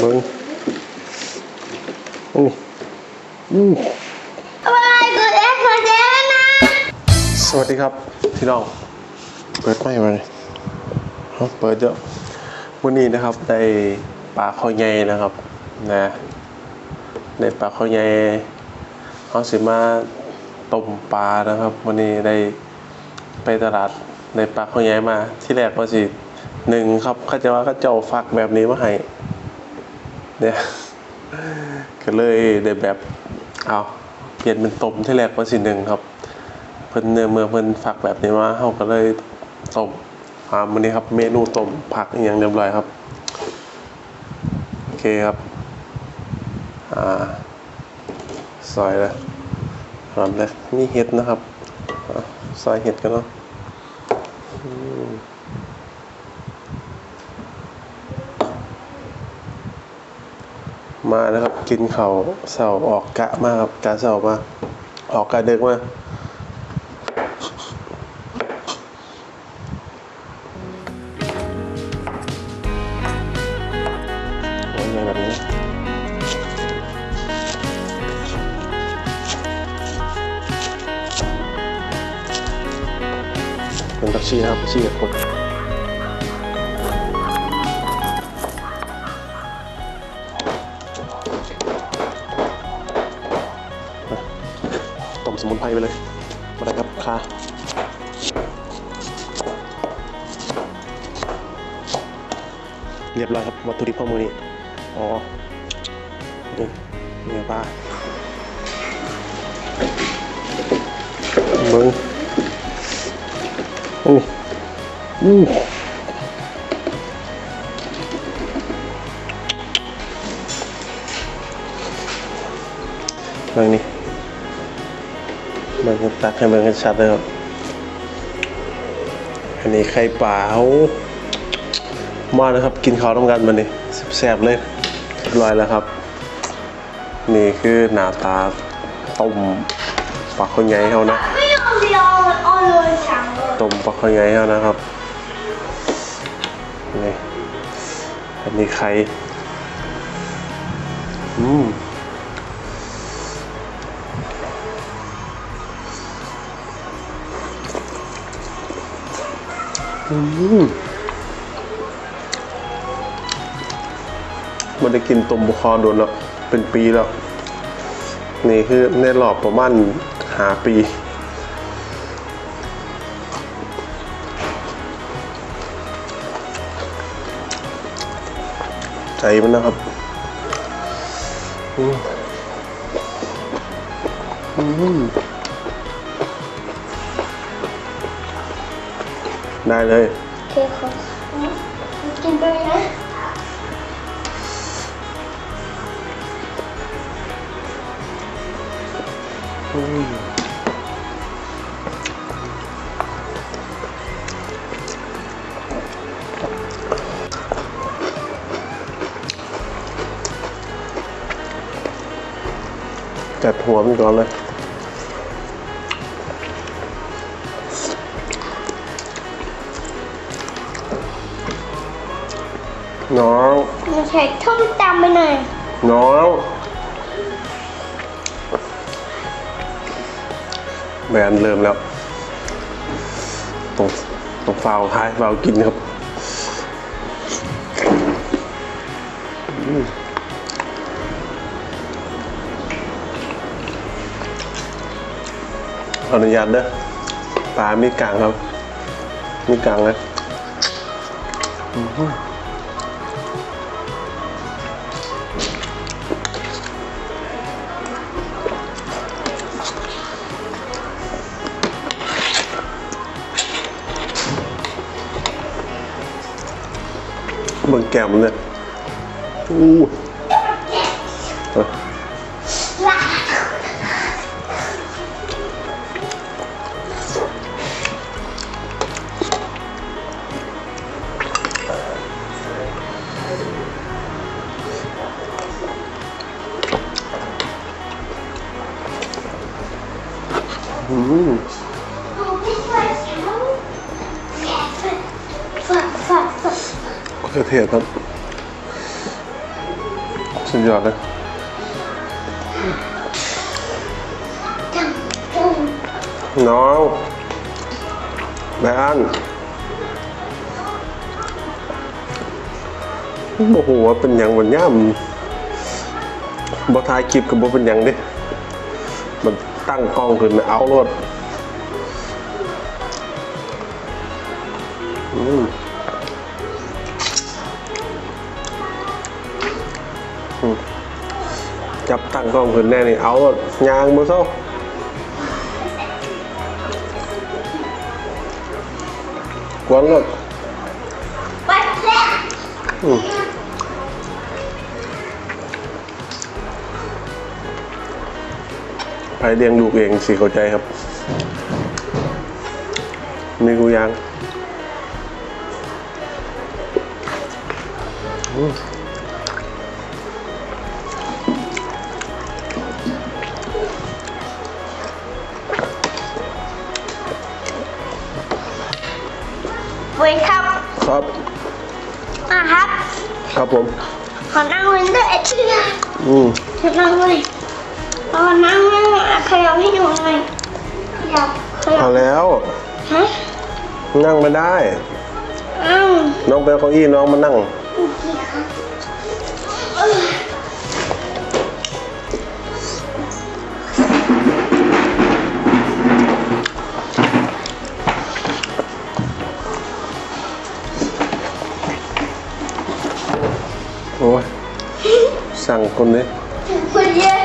เบิ้งนี่อู้อะไรเกิดเอ็กซ์มาแจ้งนะสวัสดีครับพี่น้อง เปิดไม่มาเลยเอาเปิดเยอะวันนี้นะครับได้ปลาคอใหญ่นะครับนะได้ปลาคอใหญ่เขาสิมาต้มปลานะครับวันนี้ได้ไปตลาดในปลาคอใหญ่มาที่แรกว่าสิหนึ่งครับเขาจะว่าเขาเจ้าฟักแบบนี้มาให้ เนี่ยก็เลยได้แบบเอาเปลี่ยนเป็นต้มที่แรกว่าสิหนึ่งครับ เพิ่นเนื้อเมื่อเพิ่นฝักแบบนี้มาเฮาก็เลยต้มอ่ามื้อนี้ครับ เมนูต้มผักอย่างเรียบร้อยครับ โอเคครับอ่าซอยแล้วพร้อมแล้วมีเห็ดนะครับซอยเห็ดกันเนาะ มาแล้วครับ กินเข้าเสาออกกะมาครับกะเสามา ออกกะดึกมาโอ้ยแบบนี้เป็นตักชีครับตักชีกับคน วัตถุดิบข้อมูลนี้อ๋อนี่เนื้อปลามึงโอ้อู้เบิ่งนี่เบิ่งตักให้เบิ่งกันชัดเลยครับอันนี้ไข่ปลาเขา มาเลยครับกินข้าวต้องกันมันนี่แซ่บเลยเรียบร้อยแล้วครับ นี่คือหน้าตาต้มปลาข้าวใหญ่เขานะไม่มยอมเอาเลยสั่งเลยต้มปลาข้าวใหญ่เขานะครับนี่อันนี้ไข่อืมอืม มันได้กินต้มบุคอโดนแล้ว เป็นปีแล้ว นี่คือในรอบประมาณหาปีใจมันนะครับอืมอืมได้เลยโอเคครับกินไปนะ อืมจัดหัวมันก่อนเลยน้องมันใส่ท่อมตำไปหน่อยน้อง แบรนด์เริ่มแล้ว ตรงตรงฟาวท้ายฟาวกินครับอนุญาตเด้อปลามีกลางครับ มีกลางเล มึงแก้มเนี่ยอู้ ขือเทศครับสุดยอดเลยน้องแบนโอ้โหเป็นอย่างวันย่ำบ่ทายคลิปกับบ่เป็นอย่างดิมันตั้งกล้องขึ้นเอารถ จับตั้องขึ้นแน่นี่เอารถยางมือเซ้ากวนรถไปแล้วอืมไปเลี้ยงลูกเองสิเข้าใจครับมีกูยังอืม อะครับครับผม ขอนั่งเล่นด้วยไอ้เชื่ออืมขอนั่งเลยขอนั่งเล่นอะขยับให้หนูหน่อยขยับขยัเอาบแล้ว ฮะนั่งไม่ได้ อ้าวน้องไปเอาเก้าอี้น้องมานั่ง คนนี้คนเยอะ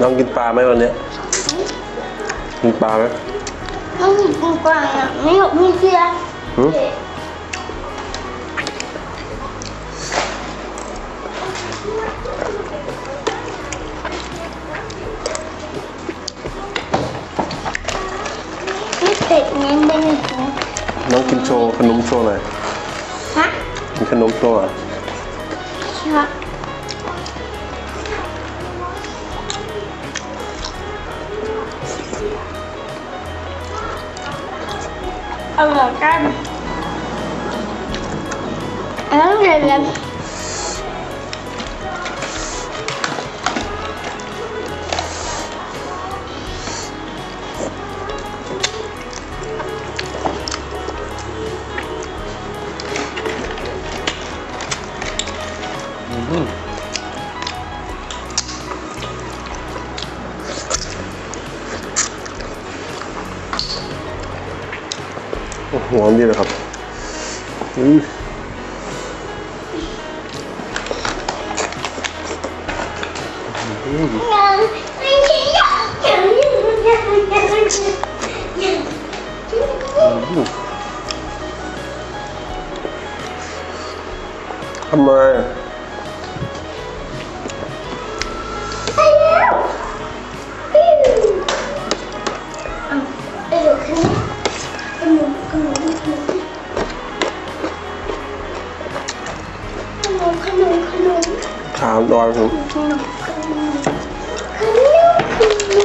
น้องกินปลาไหมวันเนี้ยกินปลาไหมไม่มีกงกลางอะไม่หยกไม่เชื่อ ขนมโชว์หน่อยฮะกินขนมโชว์อะใช่เอาเหรอกันเอาเลยเลยโอ้โห หัวนี่นะครับอืม่ใช่ยังยังยังยังยังยังทำไม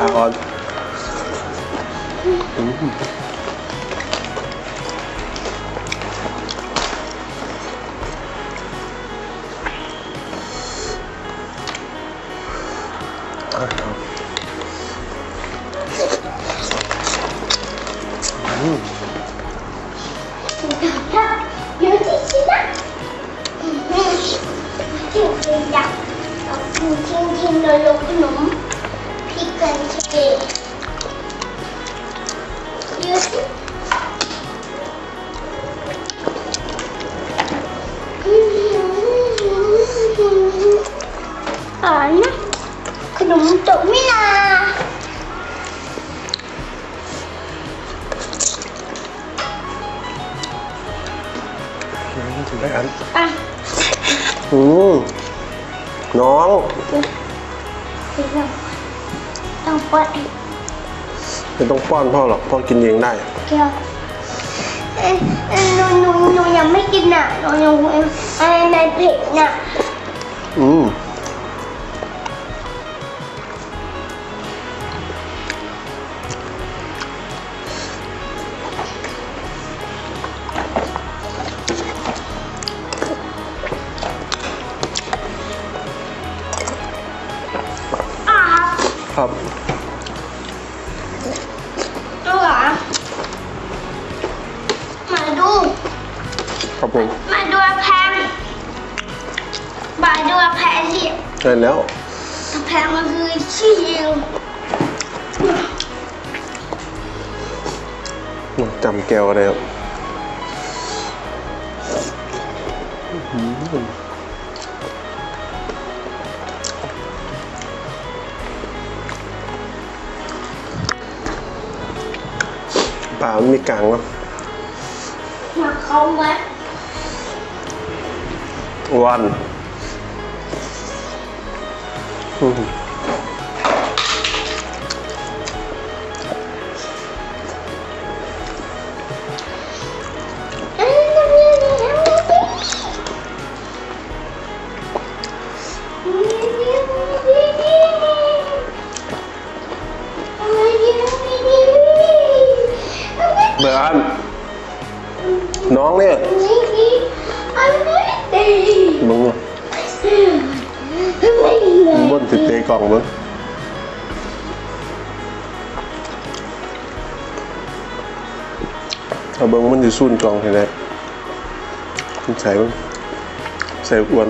ขน ไม่ต้องป้อนพ่อหรอกพ่อกินเองได้เกี่ยวเอ้ยเอ้ยหนูหนูหนูยังไม่กินน่ะหนูยังเอ้ยเอ้ยในเผ็ดน่ะ อืม จำแก้วอะไรครับอื้อหือปลามันมีกลางเนาะมาเขาไหมวันอื้อ ล่องมึงเอาเบิ้งมันจะสุ่นกล่องเห็นไหมมันใส่มึงใส่อ้วน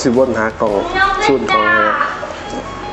สิบนหากล่องสุ่นกล่องให้พี่น้อง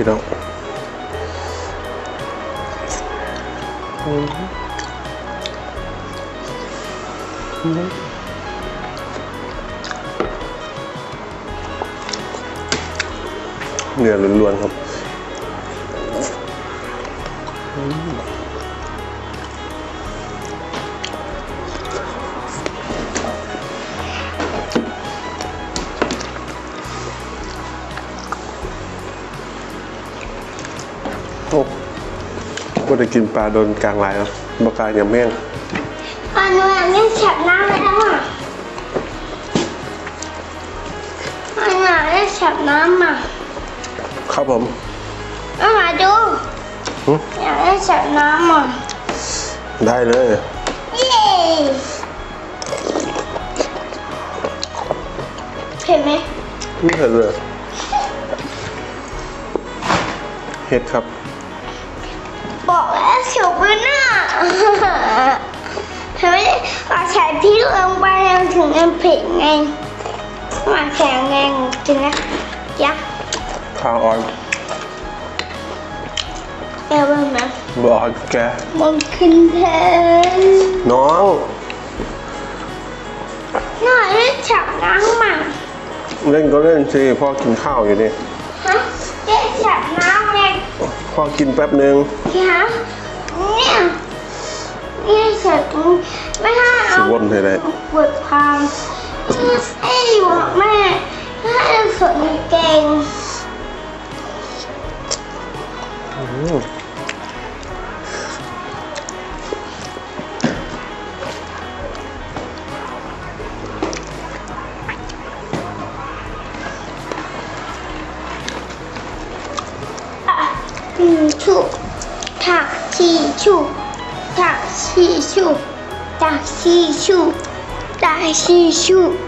พี่น้องเนื้อล้วนๆครับ ก็ได้กินปลาโดนกลางหลายครับบกลายอย่างแม่งอันนู้นนี่แฉบน้ำแล้วอะอันนู้นนี่แฉบน้ำอะครับผมเอามาดูหึอยากได้แฉบน้ำอะได้เลยเย้เห็นไหมไม่เห็นเลยเห็ดครับ บอกแล้วเฉียวปืนน่ะเห็นไหมว่าใส่พริกลงไปมันถึงมันเผ็ดไงมาแข็งไงจริงนะยักษ์ข้าวอ่อนเอวเป็นไหมบอดแกมันขึ้นแทนน้องน่าเล่นฉับน้ำมาเล่นก็เล่นสิพ่อกินข้าวอยู่นี่ ฮะเล่นฉับน้ำไง พ่อกินแป๊บหนึ่งฮะเนี่ยเนี่ยฉับไม่ให้สิเอาวนให้ได้ปวดพามให้อยู่กับแม่ให้เราสวนเก่งอืม I see you.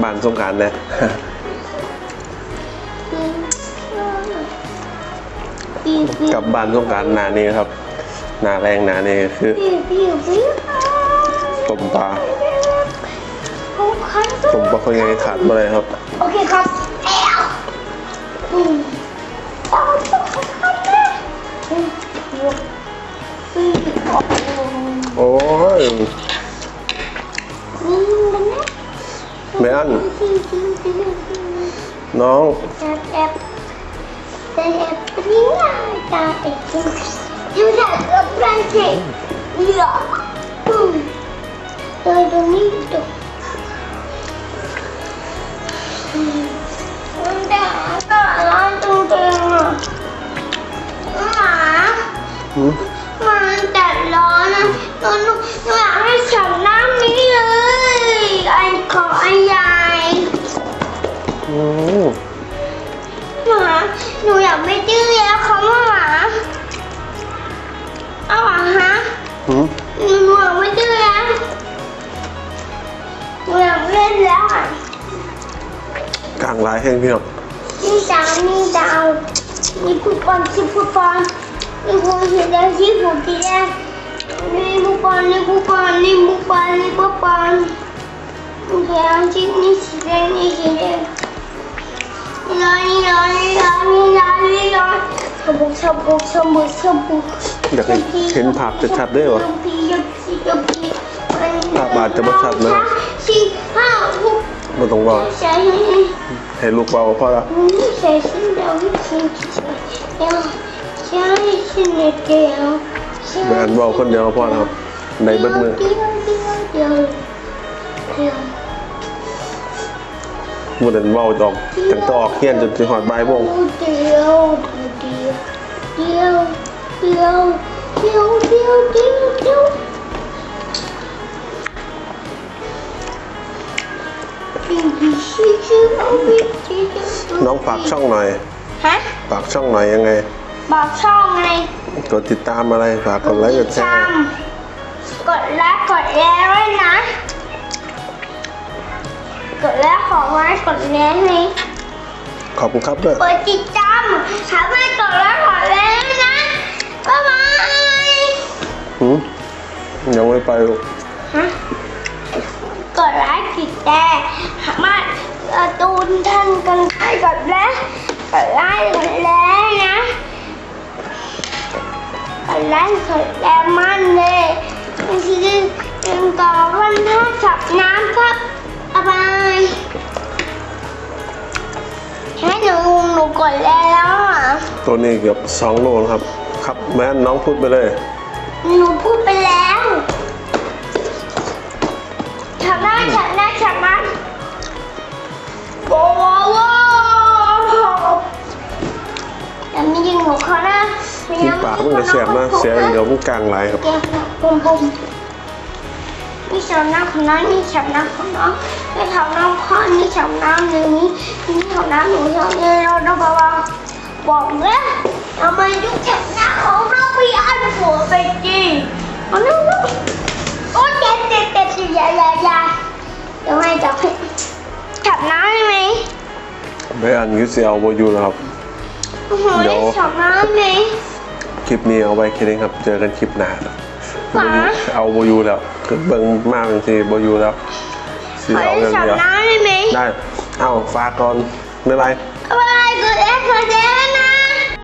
บ้านสงกรารเนี่ยบีบีกลับบ้านสงกรารนานี้ครับหนาแรงหนานี้คือบีบีบีต้มปลาเขาคันต้มปลาคนยังขาดมาเลยครับ โอเคครับเอ้วอืมเอาต้องคันคันนะอืมอืมโอ้โหโอ้ย อืมมันนะแม่อันอืมอืมอืมอืมน้องแอบแอบแต่แอบปริ้งตาเอ็ดอยู่ไหนกับแฟนเด็กเหลืออืมเดินตรงนี้ดูอืมมันด่าก็ร้อนจริงๆอะหมาหืมมันแต่ร้อนนะหนูหนูหนูอยากให้ฉัน กลางหลายแห้งพี่น้องนี่ดาวนี่ดาวนี่ฟุตบอลที่ฟุตบอลนี่ฟุตบอลสีแดงที่ฟุตสีแดงนี่ฟุตบอลนี่ฟุตบอลนี่ฟุตบอลนี่ฟุตบอลนี่แดงที่นี่สีแดงนี่สีแดงนี่ร้อนนี่ร้อนนี่ร้อนนี่ร้อนนี่ร้อนชบุกชบุกชบุกชบุกอยากให้เห็นภาพชัดๆด้วยวะภาพอาจจะไม่ชัดนะสี่ห้าหกไม่ต้องบอก ใช่ให้ลูกเบาพอละใช่ฉันเดาฉันเดียวใช่ฉันเดียวแม่อันเบาคนเดียวพอแล้วครับในเบิดมือเดียวเดียวเดียวเดียวมือเดินเบาจอกจังตออกเฮียนจนถึงหอดบ่ายโมงเดียวเดียวเดียวเดียวเดียวเดียวเดียว น้องฝากช่องหน่อย ฮะ ฝากช่องหน่อยยังไง บอกช่องไง กดติดตามอะไร ฝากกดไลค์ กดแชร์ กดไลค์ กดแชร์ไว้นะ กดไลค์ขอไว้กดแชร์ให้ขอบคุณครับด้วยกดติดตามหาไม่กดไลค์ กดแชร์ให้นะ บ๊ายบายหืมยังไม่ไปลูกฮะ กดไลค์ติดแชร์หามาการ์ตูนท่านกันใครกดไลค์กดไลค์กดแชร์นะกดไลค์กดแชร์มันเลยนี่คือเป็นกอวันท่าสับน้ำครับบ๊ายบายให้หนูหนูกดแล้วอะตัวนี้เกือบสองโลนะครับ ครับแม่น้องพูดไปเลย หนูพูดไปแล้ว แต่ไม่ยิงหนูเขานะกินปากมันจะเสียบนะเสียเดี๋ยวมันกลางไหลครับแกปุ่มปุ่มนี่ฉันน้ำของน้องนี่ฉันน้ำของน้องนี่ฉันน้ำพ่อนี่ฉันน้ำหนึ่งนี่นี่ฉันน้ำหนูฉันนี่เราเราบอกว่าบอกเลยทำไมยุคฉันน้ำของเราพี่อันหัวไปจีเอาน้ำน้ำโอ้เจ็บเจ็บเจ็บอย่าอย่าอย่าเดี๋ยวให้จับให้จับน้ำได้ไหมไม่อันยุเซียวโบอยูแล้วครับ โอ้โหเดี๋ยวได้จับน้ำไหมคลิปนี้เอาไว้แค่นี้ครับ เจอกันคลิปหน้านะหมาเอาโบอยูแล้วคือเบิ่งมากจริงๆโบอยูแล้วสีขอเอาได้อย่างจับเดียวน้ำได้ไหมได้ เอาฝากก่อนไม่เป็นไรอะไรก็ได้ก็ได้